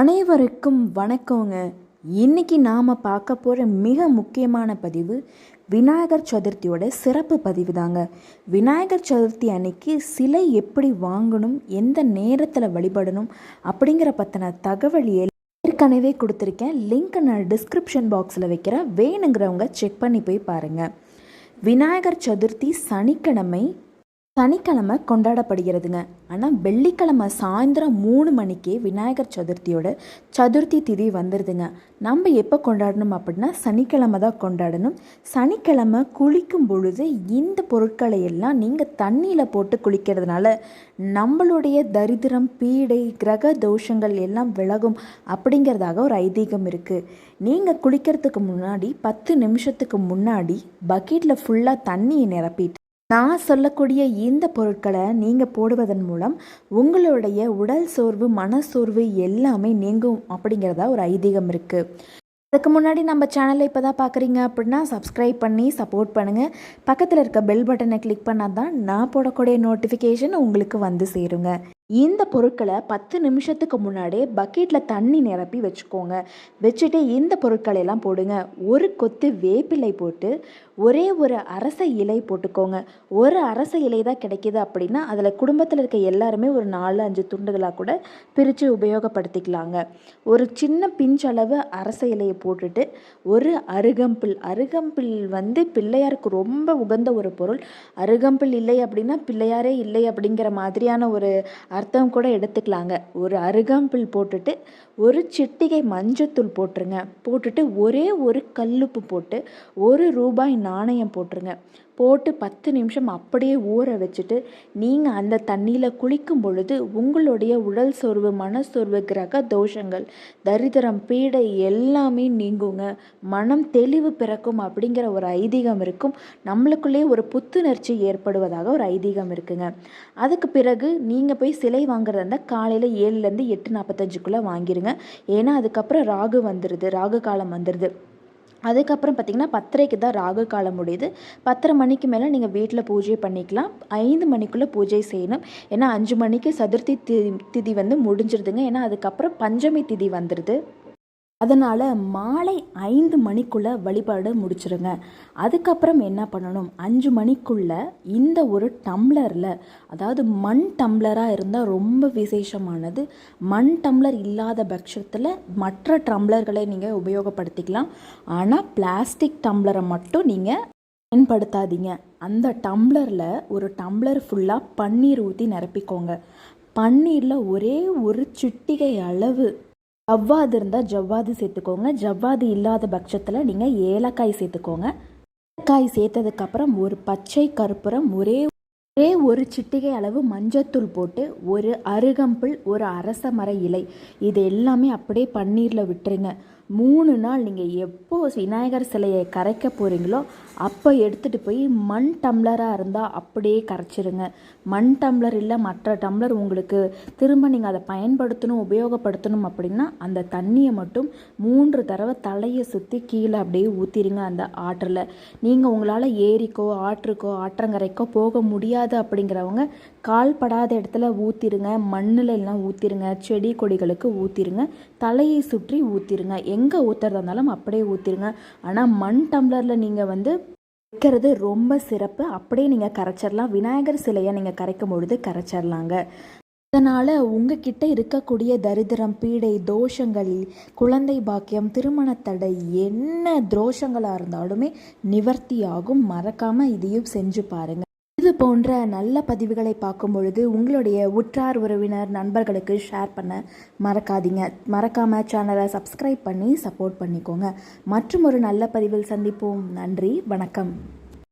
அனைவருக்கும் வணக்கங்க. இன்னைக்கு நாம் பார்க்க போகிற மிக முக்கியமான பதிவு விநாயகர் சதுர்த்தியோட சிறப்பு பதிவு தாங்க விநாயகர் சதுர்த்தி அன்னைக்கு சிலை எப்படி வாங்கணும் எந்த நேரத்தில் வழிபடணும் அப்படிங்கிற பற்றின தகவல் ஏற்கனவே கொடுத்துருக்கேன். லிங்க் நான் டிஸ்கிரிப்ஷன் பாக்ஸில் வைக்கிறேன் வேணுங்கிறவங்க செக் பண்ணி போய் பாருங்கள் விநாயகர் சதுர்த்தி சனிக்கிழமை சனிக்கிழமை கொண்டாடப்படுகிறதுங்க. ஆனால் வெள்ளிக்கிழமை சாயந்தரம் மூணு மணிக்கே விநாயகர் சதுர்த்தியோட சதுர்த்தி திதி வந்துடுதுங்க நம்ம எப்போ கொண்டாடணும் அப்படின்னா சனிக்கிழமை தான் கொண்டாடணும். சனிக்கிழமை குளிக்கும் பொழுது இந்த பொருட்களை எல்லாம் நீங்கள் தண்ணியில் போட்டு குளிக்கிறதுனால நம்மளுடைய தரித்திரம் பீடை கிரக தோஷங்கள் எல்லாம் விலகும் அப்படிங்கிறதாக ஒரு ஐதீகம் இருக்குது நீங்கள் குளிக்கிறதுக்கு முன்னாடி பத்து நிமிஷத்துக்கு முன்னாடி பக்கெட்டில் ஃபுல்லாக தண்ணியை நிரப்பிட்டு நான் சொல்லக்கூடிய இந்த பொருட்களை நீங்கள் போடுவதன் மூலம் உங்களுடைய உடல் சோர்வு மனசோர்வு எல்லாமே நீங்கும் அப்படிங்கிறதா ஒரு ஐதீகம் இருக்குது அதுக்கு முன்னாடி நம்ம சேனலை இப்போ தான் பார்க்குறீங்க அப்படின்னா சப்ஸ்கிரைப் பண்ணி சப்போர்ட் பண்ணுங்கள் பக்கத்தில் இருக்க பெல் பட்டனை கிளிக் பண்ணால் தான் நான் போடக்கூடிய நோட்டிஃபிகேஷன் உங்களுக்கு வந்து சேருங்க. இந்த பொருட்களை பத்து நிமிஷத்துக்கு முன்னாடியே பக்கெட்டில் தண்ணி நிரப்பி வச்சுக்கோங்க. வச்சுட்டு இந்த பொருட்களை எல்லாம் போடுங்க. ஒரு கொத்து வேப்பிலை போட்டு ஒரே ஒரு அரச இலை போட்டுக்கோங்க. ஒரு அரச இலை தான் கிடைக்கிது அப்படின்னா அதில் குடும்பத்தில் இருக்க எல்லாருமே ஒரு நாலு அஞ்சு துண்டுகளாக கூட பிரித்து உபயோகப்படுத்திக்கலாங்க. ஒரு சின்ன பிஞ்சளவு அரச இலையை போட்டுட்டு ஒரு அருகம்பில் அருகம்பில் வந்து பிள்ளையாருக்கு ரொம்ப உகந்த ஒரு பொருள். அருகம்பில் இல்லை அப்படின்னா பிள்ளையாரே இல்லை அப்படிங்கிற மாதிரியான ஒரு அர்த்தம் கூட எடுத்துக்கலாங்க. ஒரு அருகம்பில் போட்டுட்டு ஒரு சிட்டிகை மஞ்சத்தூள் போட்டுருங்க. போட்டுட்டு ஒரே ஒரு கல்லுப்பு போட்டு ஒரு ரூபாய் நாணயம் போட்டுருங்க. போட்டு பத்து நிமிஷம் அப்படியே ஊற வச்சுட்டு நீங்கள் அந்த தண்ணியில் குளிக்கும் பொழுது உங்களுடைய உடல் சோர்வு மனசோர்வு கிரக தோஷங்கள் தரித்திரம் பீடை எல்லாமே நீங்குங்க. மனம் தெளிவு பிறக்கும் அப்படிங்கிற ஒரு ஐதீகம் இருக்கும். நம்மளுக்குள்ளே ஒரு புத்துணர்ச்சி ஏற்படுவதாக ஒரு ஐதீகம் இருக்குங்க. அதுக்கு பிறகு நீங்கள் போய் சிலை வாங்குறதா இருந்தால் காலையில் ஏழுலேருந்து எட்டு நாற்பத்தஞ்சுக்குள்ளே வாங்கிடுங்க ஏன்னா அதுக்கப்புறம் ராகு வந்துடுது ராகு காலம் வந்துடுது அதுக்கப்புறம் பார்த்திங்கன்னா பத்தரைக்கு தான் ராகு காலம் முடியுது. பத்தரை மணிக்கு மேலே நீங்கள் வீட்டில் பூஜை பண்ணிக்கலாம். ஐந்து மணிக்குள்ளே பூஜை செய்யணும். ஏன்னா அஞ்சு மணிக்கு சதுர்த்தி தி திதி வந்து முடிஞ்சிருதுங்க. ஏன்னா அதுக்கப்புறம் பஞ்சமி திதி வந்துடுது அதனால் மாலை ஐந்து மணிக்குள்ளே வழிபாடு முடிச்சிருங்க. அதுக்கப்புறம் என்ன பண்ணணும்? அஞ்சு மணிக்குள்ளே இந்த ஒரு டம்ளரில் அதாவது மண் டம்ளராக இருந்தால் ரொம்ப விசேஷமானது. மண் டம்ளர் இல்லாத பட்சத்தில் மற்ற டம்ளர்களை நீங்கள் உபயோகப்படுத்திக்கலாம். ஆனால் பிளாஸ்டிக் டம்ளரை மட்டும் நீங்கள் பயன்படுத்தாதீங்க. அந்த டம்ளரில் ஒரு டம்ளர் ஃபுல்லாக பன்னீர் ஊற்றி நிரப்பிக்கோங்க. பன்னீரில் ஒரே ஒரு சிட்டிகை அளவு ஜவ்வாது இருந்தால் ஜவ்வாது சேர்த்துக்கோங்க. ஜவ்வாது இல்லாத பட்சத்தில் நீங்கள் ஏலக்காய் சேர்த்துக்கோங்க. ஏலக்காய் சேர்த்ததுக்கப்புறம் ஒரு பச்சை கற்பூரம் ஒரே ஒரே ஒரு சிட்டிகை அளவு மஞ்சத்தூள் போட்டு ஒரு அருகம்புல் ஒரு அரச மர இலை. இது எல்லாமே அப்படியே பன்னீரில் விட்டுருங்க. மூணு நாள் நீங்கள் எப்போ விநாயகர் சிலையை கரைக்க போகிறீங்களோ அப்போ எடுத்துகிட்டு போய் மண் டம்ளராக இருந்தால் அப்படியே கரைச்சிருங்க. மண் டம்ளர் இல்லை மற்ற டம்ளர் உங்களுக்கு திரும்ப நீங்கள் அதை பயன்படுத்தணும் உபயோகப்படுத்தணும் அப்படின்னா அந்த தண்ணியை மட்டும் மூன்று தடவை தலையை சுற்றி கீழே அப்படியே ஊற்றிடுங்க அந்த ஆற்றில். நீங்கள் உங்களால் ஏரிக்கோ ஆற்றுக்கோ ஆற்றங்கரைக்கோ போக முடியாது அப்படிங்கிறவங்க கால்படாத இடத்துல ஊற்றிருங்க மண்ணில் எல்லாம் ஊற்றிருங்க செடி கொடிகளுக்கு ஊற்றிருங்க தலையை சுற்றி ஊற்றிருங்க எங்கே ஊற்றுறதா இருந்தாலும் அப்படியே ஊற்றிருங்க ஆனால் மண் டம்ளரில் நீங்கள் வந்து வைக்கிறது ரொம்ப சிறப்பு. அப்படியே நீங்கள் கரைச்சிடலாம். விநாயகர் சிலையை நீங்கள் கரைக்கும் பொழுது கரைச்சிடலாங்க. அதனால் உங்ககிட்ட இருக்கக்கூடிய தரித்திரம் பீடை தோஷங்கள் குழந்தை பாக்கியம் திருமணத்தடை என்ன தோஷங்களாக இருந்தாலுமே நிவர்த்தியாகும். மறக்காமல் இதையும் செஞ்சு பாருங்கள் இது போன்ற நல்ல பதிவுகளை பார்க்கும் பொழுது உங்களுடைய உற்றார் உறவினர் நண்பர்களுக்கு ஷேர் பண்ண மறக்காதீங்க. மறக்காமல் சேனலை சப்ஸ்கிரைப் பண்ணி சப்போர்ட் பண்ணிக்கோங்க. மற்றும் ஒரு நல்ல பதிவில் சந்திப்போம். நன்றி வணக்கம்.